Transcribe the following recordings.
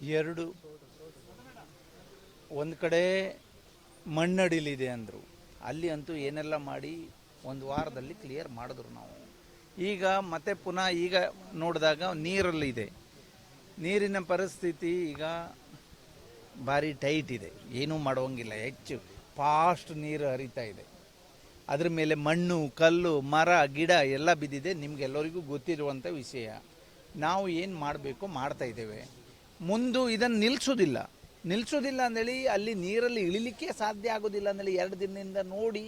ಎರಡು, ಒಂದು ಕಡೆ ಮಣ್ಣಡಿಲಿದೆ ಅಂದರು. ಅಲ್ಲಿ ಅಂತೂ ಏನೆಲ್ಲ ಮಾಡಿ ಒಂದು ವಾರದಲ್ಲಿ ಕ್ಲಿಯರ್ ಮಾಡಿದ್ರು ನಾವು. ಈಗ ಮತ್ತೆ ಪುನಃ ಈಗ ನೋಡಿದಾಗ ನೀರಲ್ಲಿದೆ. ನೀರಿನ ಪರಿಸ್ಥಿತಿ ಈಗ ಭಾರಿ ಟೈಟ್ ಇದೆ. ಏನೂ ಮಾಡುವಂಗಿಲ್ಲ. ಹೆಚ್ಚು ಫಾಸ್ಟ್ ನೀರು ಹರಿತಾ ಇದೆ. ಅದ್ರ ಮೇಲೆ ಮಣ್ಣು, ಕಲ್ಲು, ಮರ, ಗಿಡ ಎಲ್ಲ ಬಿದ್ದಿದೆ. ನಿಮಗೆಲ್ಲರಿಗೂ ಗೊತ್ತಿರುವಂಥ ವಿಷಯ. ನಾವು ಏನು ಮಾಡಬೇಕು ಮಾಡ್ತಾ ಇದ್ದೇವೆ. ಮುಂದು ಇದನ್ನು ನಿಲ್ಲಿಸೋದಿಲ್ಲ ನಿಲ್ಲಿಸೋದಿಲ್ಲ ಅಂದೇಳಿ ಅಲ್ಲಿ ನೀರಲ್ಲಿ ಇಳಿಲಿಕ್ಕೆ ಸಾಧ್ಯ ಆಗೋದಿಲ್ಲ ಅಂದೇಳಿ ಎರಡು ದಿನದಿಂದ ನೋಡಿ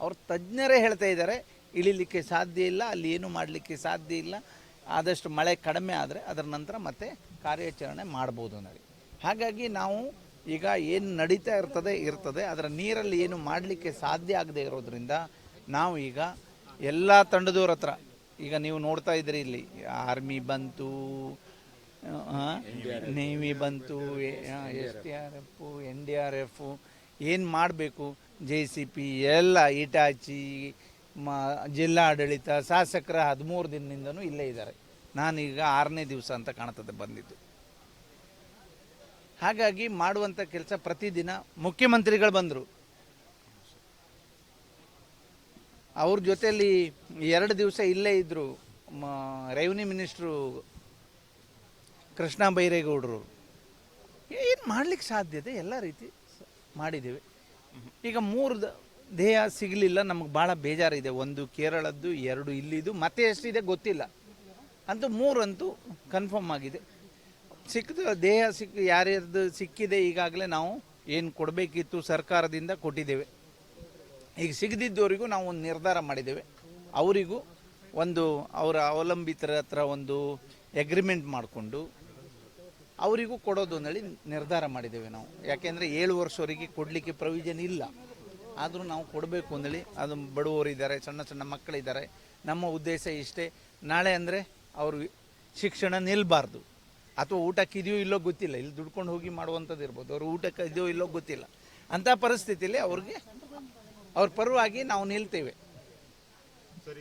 ಅವ್ರ ತಜ್ಞರೇ ಹೇಳ್ತಾ ಇದ್ದಾರೆ ಇಳಿಲಿಕ್ಕೆ ಸಾಧ್ಯ ಇಲ್ಲ, ಅಲ್ಲಿ ಏನು ಮಾಡಲಿಕ್ಕೆ ಸಾಧ್ಯ ಇಲ್ಲ. ಆದಷ್ಟು ಮಳೆ ಕಡಿಮೆ ಆದರೆ ಅದರ ನಂತರ ಮತ್ತೆ ಕಾರ್ಯಾಚರಣೆ ಮಾಡ್ಬೋದು ಅನ್ನೋದು ಹಾಗಾಗಿ ನಾವು ಈಗ ಏನು ನಡೀತಾ ಇರ್ತದೆ ಇರ್ತದೆ. ಅದರ ನೀರಲ್ಲಿ ಏನು ಮಾಡಲಿಕ್ಕೆ ಸಾಧ್ಯ ಆಗದೆ ಇರೋದ್ರಿಂದ ನಾವು ಈಗ ಎಲ್ಲ ತಂಡದವ್ರ ಹತ್ರ, ಈಗ ನೀವು ನೋಡ್ತಾ ಇದ್ದೀರಿ ಇಲ್ಲಿ ಆರ್ಮಿ ಬಂತು ನೇವಿ ಬಂತು S T R F N D R F ಏನು ಮಾಡಬೇಕು? ಜೆ ಸಿ ಪಿ ಎಲ್ಲ ಇಟಾಚಿ ಮ ಜಿಲ್ಲಾಡಳಿತ ಶಾಸಕರ ಹದಿಮೂರು ದಿನದಿಂದನೂ ಇಲ್ಲೇ ಇದ್ದಾರೆ. ನಾನೀಗ ಆರನೇ ದಿವಸ ಅಂತ ಕಾಣ್ತದೆ ಬಂದಿದ್ದು. ಹಾಗಾಗಿ ಮಾಡುವಂಥ ಕೆಲಸ ಪ್ರತಿದಿನ ಮುಖ್ಯಮಂತ್ರಿಗಳು ಬಂದರು. ಅವ್ರ ಜೊತೆಯಲ್ಲಿ ಎರಡು ದಿವಸ ಇಲ್ಲೇ ಇದ್ದರು ರೆವಿನ್ಯೂ ಮಿನಿಸ್ಟ್ರು ಕೃಷ್ಣ ಬೈರೇಗೌಡರು ಏನು ಮಾಡ್ಲಿಕ್ಕೆ ಸಾಧ್ಯತೆ? ಎಲ್ಲ ರೀತಿ ಮಾಡಿದ್ದೇವೆ. ಈಗ ಮೂರು ದೇಹ ಸಿಗಲಿಲ್ಲ, ನಮಗೆ ಭಾಳ ಬೇಜಾರಿದೆ. ಒಂದು ಕೇರಳದ್ದು, ಎರಡು ಇಲ್ಲಿದು ಮತ್ತೆ ಎಷ್ಟಿದೆ ಗೊತ್ತಿಲ್ಲ. ಅಂತೂ ಮೂರಂತೂ ಕನ್ಫರ್ಮ್ ಆಗಿದೆ. ಸಿಕ್ಕಿದ ದೇಹ ಸಿಕ್ಕ ಯಾರ್ಯಾರ್ದು ಸಿಕ್ಕಿದೆ ಈಗಾಗಲೇ ನಾವು ಏನು ಕೊಡಬೇಕಿತ್ತು ಸರ್ಕಾರದಿಂದ ಕೊಟ್ಟಿದ್ದೇವೆ. ಈಗ ಸಿಗದಿದ್ದವರಿಗೂ ನಾವು ಒಂದು ನಿರ್ಧಾರ ಮಾಡಿದ್ದೇವೆ. ಅವರಿಗೂ ಒಂದು ಅವರ ಅವಲಂಬಿತರ ಹತ್ರ ಒಂದು ಎಗ್ರಿಮೆಂಟ್ ಮಾಡಿಕೊಂಡು ಅವರಿಗೂ ಕೊಡೋದು ಅಂತೇಳಿ ನಿರ್ಧಾರ ಮಾಡಿದ್ದೇವೆ ನಾವು. ಯಾಕೆಂದರೆ ಏಳು ವರ್ಷವರೆಗೆ ಕೊಡಲಿಕ್ಕೆ ಪ್ರೊವಿಷನ್ ಇಲ್ಲ. ಆದರೂ ನಾವು ಕೊಡಬೇಕು ಅಂದೇಳಿ ಅದು ಬಡವರಿದ್ದಾರೆ ಸಣ್ಣ ಸಣ್ಣ ಮಕ್ಕಳಿದ್ದಾರೆ ನಮ್ಮ ಉದ್ದೇಶ ಇಷ್ಟೇ, ನಾಳೆ ಅಂದರೆ ಅವರು ಶಿಕ್ಷಣ ನಿಲ್ಲಬಾರ್ದು ಅಥವಾ ಊಟಕ್ಕೆ ಇದೆಯೋ ಇಲ್ಲೋ ಗೊತ್ತಿಲ್ಲ, ಇಲ್ಲಿ ದುಡ್ಕೊಂಡು ಹೋಗಿ ಮಾಡುವಂಥದ್ದು ಇರ್ಬೋದು. ಅವ್ರು ಊಟಕ್ಕೆ ಇದೆಯೋ ಇಲ್ಲೋ ಗೊತ್ತಿಲ್ಲ. ಅಂಥ ಪರಿಸ್ಥಿತಿಯಲ್ಲಿ ಅವ್ರಿಗೆ, ಅವ್ರ ಪರವಾಗಿ ನಾವು ನಿಲ್ತೇವೆ.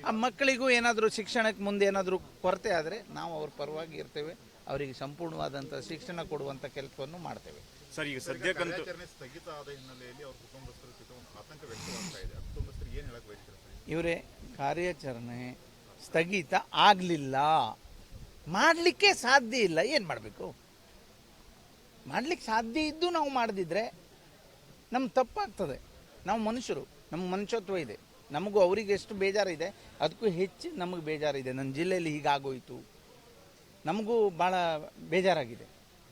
ಆ ಮಕ್ಕಳಿಗೂ ಏನಾದರೂ ಶಿಕ್ಷಣಕ್ಕೆ ಮುಂದೆ ಏನಾದರೂ ಕೊರತೆ ಆದರೆ ನಾವು ಅವ್ರ ಪರವಾಗಿ ಇರ್ತೇವೆ. ಅವರಿಗೆ ಸಂಪೂರ್ಣವಾದಂಥ ಶಿಕ್ಷಣ ಕೊಡುವಂಥ ಕೆಲಸವನ್ನು ಮಾಡ್ತೇವೆ. ಸರ್ ಈಗ ಸದ್ಯಕ್ಕಂತೂ ಕಾರ್ಯಾಚರಣೆ ಸ್ಥಗಿತ ಆದ ಹಿನ್ನೆಲೆಯಲ್ಲಿ ಅವ್ರ ಕುಟುಂಬಸ್ಥರ ಒಂದು ಆತಂಕ ವ್ಯಕ್ತವಾಗ್ತಾ ಇದೆ. ಆ ಕುಟುಂಬಸ್ಥರಿಗೆ ಏನು ಹೇಳಕ್ ಬಯಸ್ತೀರಾ ಸರ್? ಇವರೇ ಕಾರ್ಯಾಚರಣೆ ಸ್ಥಗಿತ ಆಗಲಿಲ್ಲ. ಮಾಡಲಿಕ್ಕೆ ಸಾಧ್ಯ ಇಲ್ಲ. ಏನು ಮಾಡಬೇಕು? ಮಾಡಲಿಕ್ಕೆ ಸಾಧ್ಯ ಇದ್ದು ನಾವು ಮಾಡದಿದ್ರೆ ನಮ್ಮ ತಪ್ಪಾಗ್ತದೆ. ನಾವು ಮನುಷ್ಯರು ನಮ್ಮ ಮನುಷ್ಯತ್ವ ಇದೆ. ನಮಗೂ ಅವರಿಗೆ ಎಷ್ಟು ಬೇಜಾರಿದೆ ಅದಕ್ಕೂ ಹೆಚ್ಚು ನಮಗೆ ಬೇಜಾರಿದೆ. ನನ್ನ ಜಿಲ್ಲೆಯಲ್ಲಿ ಹೀಗಾಗೋಯ್ತು. ನಮಗೂ ಭಾಳ ಬೇಜಾರಾಗಿದೆ.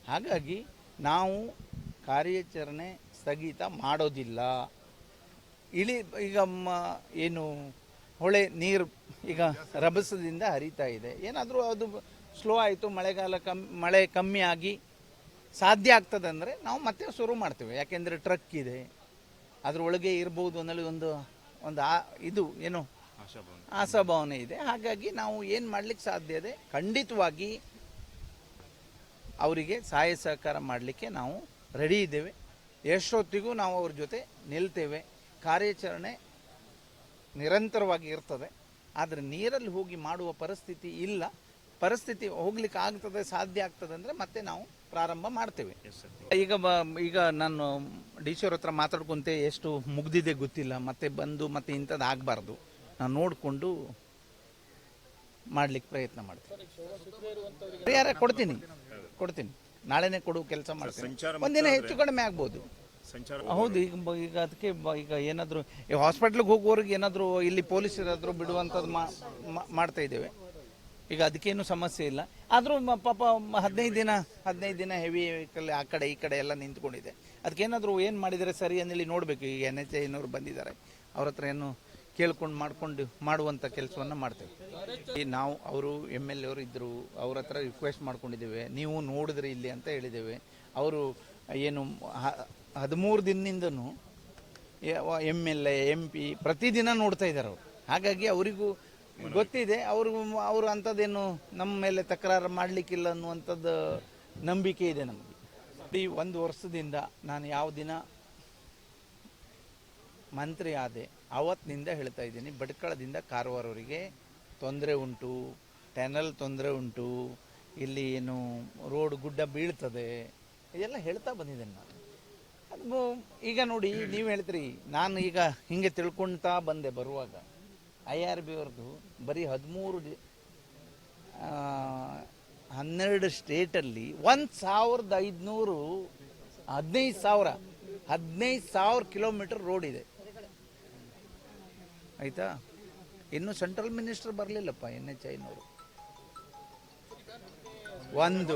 ಹಾಗಾಗಿ ನಾವು ಕಾರ್ಯಾಚರಣೆ ಸ್ಥಗಿತ ಮಾಡೋದಿಲ್ಲ. ಇಳಿ ಈಗ ಏನು ಹೊಳೆ ನೀರು ಈಗ ರಭಸದಿಂದ ಹರಿತಾ ಇದೆ. ಏನಾದರೂ ಅದು ಸ್ಲೋ ಆಯಿತು, ಮಳೆಗಾಲ ಕಮ್ಮಿ ಮಳೆ ಕಮ್ಮಿ ಆಗಿ ಸಾಧ್ಯ ಆಗ್ತದೆ ಅಂದರೆ ನಾವು ಮತ್ತೆ ಶುರು ಮಾಡ್ತೇವೆ. ಯಾಕೆಂದರೆ ಟ್ರಕ್ ಇದೆ. ಅದರೊಳಗೆ ಇರ್ಬೋದು ಅನ್ನೋದು ಒಂದು ಒಂದು ಆ, ಇದು, ಏನು ಆಶಾಭಾವನೆ. ಇದೆ. ಹಾಗಾಗಿ ನಾವು ಏನು ಮಾಡಲಿಕ್ಕೆ ಸಾಧ್ಯ ಇದೆ? ಖಂಡಿತವಾಗಿ ಅವರಿಗೆ ಸಹಾಯ ಸಹಕಾರ ಮಾಡಲಿಕ್ಕೆ ನಾವು ರೆಡಿ ಇದ್ದೇವೆ. ಎಷ್ಟೊತ್ತಿಗೂ ನಾವು ಅವ್ರ ಜೊತೆ ನಿಲ್ತೇವೆ. ಕಾರ್ಯಾಚರಣೆ ನಿರಂತರವಾಗಿ ಇರ್ತದೆ. ಆದರೆ ನೀರಲ್ಲಿ ಹೋಗಿ ಮಾಡುವ ಪರಿಸ್ಥಿತಿ ಇಲ್ಲ. ಪರಿಸ್ಥಿತಿ ಹೋಗ್ಲಿಕ್ಕೆ ಆಗ್ತದೆ ಸಾಧ್ಯ ಆಗ್ತದೆ ಅಂದರೆ ಮತ್ತೆ ನಾವು ಪ್ರಾರಂಭ ಮಾಡ್ತೇವೆ. ಈಗ ಬ ಈಗ ನಾನು ಡಿ ಸಿ ಅವ್ರ ಹತ್ರ ಮಾತಾಡ್ಕೊಂತೆ ಎಷ್ಟು ಮುಗ್ದಿದೆ ಗೊತ್ತಿಲ್ಲ. ಮತ್ತೆ ಬಂದು ಮತ್ತೆ ಇಂಥದ್ದು ಆಗಬಾರ್ದು. ನಾನು ನೋಡಿಕೊಂಡು ಮಾಡ್ಲಿಕ್ಕೆ ಪ್ರಯತ್ನ ಮಾಡ್ತೀನಿ. ಪರಿಹಾರ ಕೊಡ್ತೀನಿ ಕೊಡ್ತೀನಿ. ನಾಳೆನೇ ಕೊಡುವ ಕೆಲಸ ಮಾಡ್ತೀನಿ. ಒಂದಿನ ಹೆಚ್ಚು ಕಡಿಮೆ ಆಗ್ಬೋದು. ಹೌದು ಈಗ ಈಗ ಅದಕ್ಕೆ ಈಗ ಏನಾದರೂ ಈ ಹಾಸ್ಪಿಟ್ಲಿಗೆ ಹೋಗುವವ್ರಿಗೆ ಏನಾದರೂ ಇಲ್ಲಿ ಪೊಲೀಸರಾದರೂ ಬಿಡುವಂಥದ್ದು ಮಾ ಮಾ- ಮಾಡ್ತಾ ಇದ್ದೇವೆ. ಈಗ ಅದಕ್ಕೇನು ಸಮಸ್ಯೆ ಇಲ್ಲ. ಆದರೂ ಪಾಪ ಹದಿನೈದು ದಿನ ಹದಿನೈದು ದಿನ ಹೆವಿ ವೆಹಿಕಲ್ ಆ ಕಡೆ ಈ ಕಡೆ ಎಲ್ಲ ನಿಂತ್ಕೊಂಡಿದೆ. ಅದಕ್ಕೇನಾದರೂ ಏನು ಮಾಡಿದರೆ ಸರಿ ಅಂದೇಳಿ ನೋಡಬೇಕು. ಈಗ ಎನ್ ಎಚ್ ಐನವ್ರು ಬಂದಿದ್ದಾರೆ. ಅವ್ರ ಹತ್ರ ಏನು ಕೇಳ್ಕೊಂಡು ಮಾಡ್ಕೊಂಡು ಮಾಡುವಂಥ ಕೆಲಸವನ್ನು ಮಾಡ್ತೇವೆ. ನಾವು ಅವರು ಎಂ ಎಲ್ ಎವರು ಇದ್ದರು ಅವ್ರ ಹತ್ರ ರಿಕ್ವೆಸ್ಟ್ ಮಾಡ್ಕೊಂಡಿದ್ದೇವೆ. ನೀವು ನೋಡಿದ್ರಿ ಇಲ್ಲಿ ಅಂತ ಹೇಳಿದ್ದೇವೆ. ಅವರು ಏನು ಹದಿಮೂರು ದಿನದಿಂದನೂ M L A, M P ಪ್ರತಿದಿನ ನೋಡ್ತಾ ಇದ್ದಾರೆ ಅವರು. ಹಾಗಾಗಿ ಅವರಿಗೂ ಗೊತ್ತಿದೆ, ಅವರು ಅವರು ಅಂಥದ್ದೇನು ನಮ್ಮ ಮೇಲೆ ತಕರಾರು ಮಾಡಲಿಕ್ಕಿಲ್ಲ ಅನ್ನುವಂಥದ್ದು ನಂಬಿಕೆ ಇದೆ ನಮಗೆ. ಈ ಒಂದು ವರ್ಷದಿಂದ ನಾನು ಯಾವ ದಿನ ಮಂತ್ರಿ ಆದೆ ಆವತ್ತಿನಿಂದ ಹೇಳ್ತಾ ಇದ್ದೀನಿ, ಭಟ್ಕಳದಿಂದ ಕಾರವಾರವರಿಗೆ ತೊಂದರೆ ಉಂಟು, ಟನಲ್ ತೊಂದರೆ ಉಂಟು, ಇಲ್ಲಿ ಏನು ರೋಡ್ ಗುಡ್ಡ ಬೀಳ್ತದೆ, ಇದೆಲ್ಲ ಹೇಳ್ತಾ ಬಂದಿದ್ದೇನೆ ನಾನು. ಅದು ಈಗ ನೋಡಿ, ನೀವು ಹೇಳ್ತೀರಿ, ನಾನು ಈಗ ಹಿಂಗೆ ತಿಳ್ಕೊಳ್ತಾ ಬಂದೆ ಬರುವಾಗ, ಐ ಆರ್ ಬಿ ಅವ್ರದ್ದು ಬರೀ ಹದಿಮೂರು ಹನ್ನೆರಡು ಸ್ಟೇಟಲ್ಲಿ ಒಂದು ಸಾವಿರದ ಐದುನೂರು ಹದಿನೈದು ಸಾವಿರ ಹದಿನೈದು ಸಾವಿರ ಕಿಲೋಮೀಟರ್ ರೋಡ್ ಇದೆ. ಆಯ್ತಾ? ಇನ್ನು ಸೆಂಟ್ರಲ್ ಮಿನಿಸ್ಟರ್ ಬರಲಿಲ್ಲಪ್ಪ ಎನ್ ಎಚ್ ಐನವರು. ಒಂದು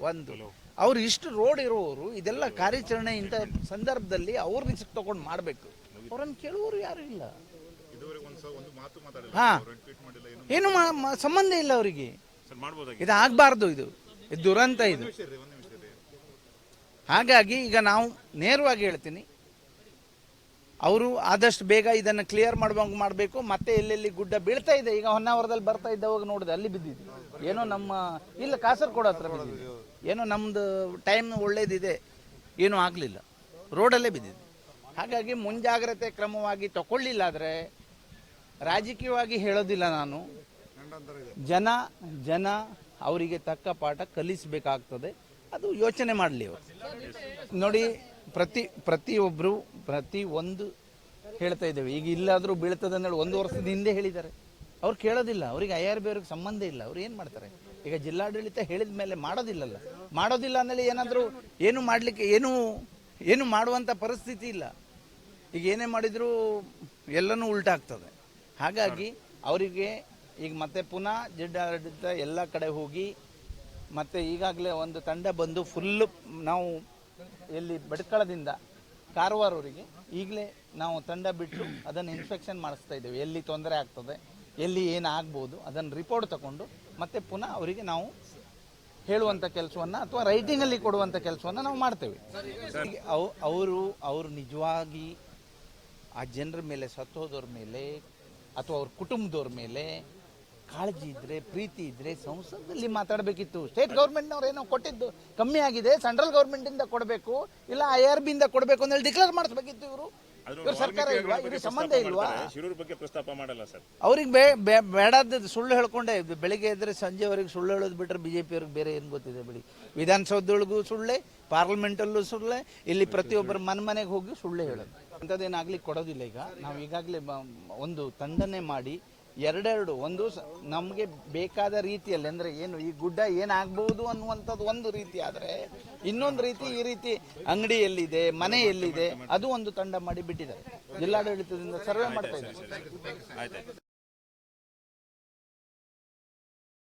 ಒಂದು. ಅವ್ರು ಇಷ್ಟು ರೋಡ್ ಇರುವವರು ಇದೆಲ್ಲ ಕಾರ್ಯಾಚರಣೆ ಇಂಥ ಸಂದರ್ಭದಲ್ಲಿ ಅವ್ರ ರಿಸ್ಕ್ ತಗೊಂಡು ಮಾಡಬೇಕು. ಅವ್ರನ್ನ ಕೇಳುವವರು ಯಾರು ಇಲ್ಲ. ಹಾ. ಏನು ಸಂಬಂಧ ಇಲ್ಲ ಅವರಿಗೆ. ಇದು ಆಗಬಾರ್ದು ಇದು ದುರಂತ ಇದು. ಹಾಗಾಗಿ ಈಗ ನಾವು ನೇರವಾಗಿ ಹೇಳ್ತೀನಿ ಅವರು ಆದಷ್ಟು ಬೇಗ ಇದನ್ನು ಕ್ಲಿಯರ್ ಮಾಡುವಂಗೆ ಮಾಡಬೇಕು. ಮತ್ತೆ ಎಲ್ಲೆಲ್ಲಿ ಗುಡ್ಡ ಬೀಳ್ತಾ ಇದೆ, ಈಗ ಹೊನ್ನಾವರದಲ್ಲಿ ಬರ್ತಾ ಇದ್ದವಾಗ ನೋಡಿದೆ, ಅಲ್ಲಿ ಬಿದ್ದಿದೆ. ಏನೋ ನಮ್ಮ, ಇಲ್ಲ ಕಾಸರಗೋಡು ಹತ್ರ ಬಿದ್ದಿದೆ. ಏನೋ ನಮ್ಮದು ಟೈಮ್ ಒಳ್ಳೇದಿದೆ, ಏನೂ ಆಗಲಿಲ್ಲ. ರೋಡಲ್ಲೇ ಬಿದ್ದಿದೆ. ಹಾಗಾಗಿ ಮುಂಜಾಗ್ರತೆ ಕ್ರಮವಾಗಿ ತಗೊಳ್ಳಿಲ್ಲ ಆದರೆ ರಾಜಕೀಯವಾಗಿ ಹೇಳೋದಿಲ್ಲ ನಾನು. ಜನ ಜನ ಅವರಿಗೆ ತಕ್ಕ ಪಾಠ ಕಲಿಸಬೇಕಾಗ್ತದೆ. ಅದು ಯೋಚನೆ ಮಾಡಲಿ ನೋಡಿ ಪ್ರತಿ ಪ್ರತಿಯೊಬ್ಬರು ಪ್ರತಿ ಒಂದು ಹೇಳ್ತಾ ಇದ್ದೇವೆ. ಈಗ ಇಲ್ಲಾದರೂ ಬೀಳ್ತದೆ ಅಂದೇಳಿ ಒಂದು ವರ್ಷದ ಹಿಂದೆ ಹೇಳಿದ್ದಾರೆ. ಅವ್ರು ಕೇಳೋದಿಲ್ಲ. ಅವ್ರಿಗೆ ಐ ಆರ್ ಬಿ ಅವ್ರಿಗೆ ಸಂಬಂಧ ಇಲ್ಲ. ಅವ್ರು ಏನು ಮಾಡ್ತಾರೆ? ಈಗ ಜಿಲ್ಲಾಡಳಿತ ಹೇಳಿದ ಮೇಲೆ ಮಾಡೋದಿಲ್ಲಲ್ಲ. ಮಾಡೋದಿಲ್ಲ ಅಂದೇಳಿ ಏನಾದರೂ ಏನು ಮಾಡಲಿಕ್ಕೆ, ಏನು ಏನು ಮಾಡುವಂಥ ಪರಿಸ್ಥಿತಿ ಇಲ್ಲ. ಈಗ ಏನೇ ಮಾಡಿದರೂ ಎಲ್ಲನೂ ಉಲ್ಟಾಗ್ತದೆ. ಹಾಗಾಗಿ ಅವರಿಗೆ ಈಗ ಮತ್ತೆ ಪುನಃ ಜಿಲ್ಲಾಡಳಿತ ಎಲ್ಲ ಕಡೆ ಹೋಗಿ ಮತ್ತೆ ಈಗಾಗಲೇ ಒಂದು ತಂಡ ಬಂದು ಫುಲ್ಲು ನಾವು ಎಲ್ಲಿ ಬಡ್ಕಳದಿಂದ ಕಾರವಾರವರಿಗೆ ಈಗಲೇ ನಾವು ತಂಡ ಬಿಟ್ಟು ಅದನ್ನು ಇನ್ಸ್ಪೆಕ್ಷನ್ ಮಾಡಿಸ್ತಾ ಇದ್ದೇವೆ. ಎಲ್ಲಿ ತೊಂದರೆ ಆಗ್ತದೆ, ಎಲ್ಲಿ ಏನು ಆಗ್ಬೋದು ಅದನ್ನು ರಿಪೋರ್ಟ್ ತಗೊಂಡು ಮತ್ತೆ ಪುನಃ ಅವರಿಗೆ ನಾವು ಹೇಳುವಂಥ ಕೆಲಸವನ್ನು ಅಥವಾ ರೈಟಿಂಗಲ್ಲಿ ಕೊಡುವಂಥ ಕೆಲಸವನ್ನು ನಾವು ಮಾಡ್ತೇವೆ. ಅವು, ಅವರು ಅವರು ನಿಜವಾಗಿ ಆ ಜನರ ಮೇಲೆ, ಸತ್ತೋದವ್ರ ಮೇಲೆ ಅಥವಾ ಅವ್ರ ಕುಟುಂಬದವ್ರ ಮೇಲೆ ಕಾಳಜಿ ಇದ್ರೆ ಪ್ರೀತಿ ಇದ್ರೆ ಸಂಸದಲ್ಲಿ ಮಾತಾಡಬೇಕಿತ್ತು. ಸ್ಟೇಟ್ ಗೌರ್ಮೆಂಟ್ನವ್ರು ಏನೋ ಕೊಟ್ಟಿದ್ದು. ಕಮ್ಮಿ ಆಗಿದೆ ಸೆಂಟ್ರಲ್ ಗೌರ್ಮೆಂಟಿಂದ ಕೊಡಬೇಕು ಇಲ್ಲ ಐ ಆರ್ ಬಿಯಿಂದ ಕೊಡಬೇಕು ಅಂತ ಹೇಳಿ ಡಿಕ್ಲೇರ್ ಮಾಡಿಸ್ಬೇಕಿತ್ತು ಇವರು. ಇವ್ರ ಸರ್ಕಾರ ಇಲ್ವಾ? ಇವ್ರ ಸಂಬಂಧ ಇಲ್ವಾ? ಶಿರೂರ್ ಬಗ್ಗೆ ಪ್ರಸ್ತಾಪ ಮಾಡಲ್ಲ ಸರ್. ಅವ್ರಿಗೆ ಬೇ ಸುಳ್ಳು ಹೇಳ್ಕೊಂಡೆ. ಬೆಳಿಗ್ಗೆ ಎದ್ರೆ ಸಂಜೆವರೆಗೆ ಸುಳ್ಳು ಹೇಳೋದು ಬಿಟ್ರೆ ಬಿ ಜೆ ಅವ್ರಿಗೆ ಬೇರೆ ಏನು ಗೊತ್ತಿದೆ ಬಿಡಿ. ವಿಧಾನಸೌಧದೊಳಗೂ ಸುಳ್ಳೆ ಪಾರ್ಲಿಮೆಂಟಲ್ಲೂ ಸುಳ್ಳೆ ಇಲ್ಲಿ ಪ್ರತಿಯೊಬ್ಬರ ಮನೆ ಮನೆಗೆ ಹೋಗಿ ಸುಳ್ಳೆ ಹೇಳೋದು. ಅಂಥದ್ದೇನಾಗ್ಲಿ ಕೊಡೋದಿಲ್ಲ ಈಗ. ನಾವು ಈಗಾಗಲೇ ಒಂದು ತಂಡನೆ ಮಾಡಿ ಎರಡೆರಡು, ಒಂದು ನಮಗೆ ಬೇಕಾದ ರೀತಿಯಲ್ಲಿ, ಅಂದರೆ ಏನು, ಈ ಗುಡ್ಡ ಏನಾಗ್ಬೋದು ಅನ್ನುವಂಥದ್ದು ಒಂದು ರೀತಿ ಆದರೆ, ಇನ್ನೊಂದು ರೀತಿ ಈ ರೀತಿ ಅಂಗಡಿ ಎಲ್ಲಿದೆ ಮನೆ ಎಲ್ಲಿದೆ ಅದು ಒಂದು ತಂಡ ಮಾಡಿ ಬಿಟ್ಟಿದ್ದಾರೆ ಜಿಲ್ಲಾಡಳಿತದಿಂದ ಸರ್ವೆ ಮಾಡ್ತಾ ಇದ್ದಾರೆ.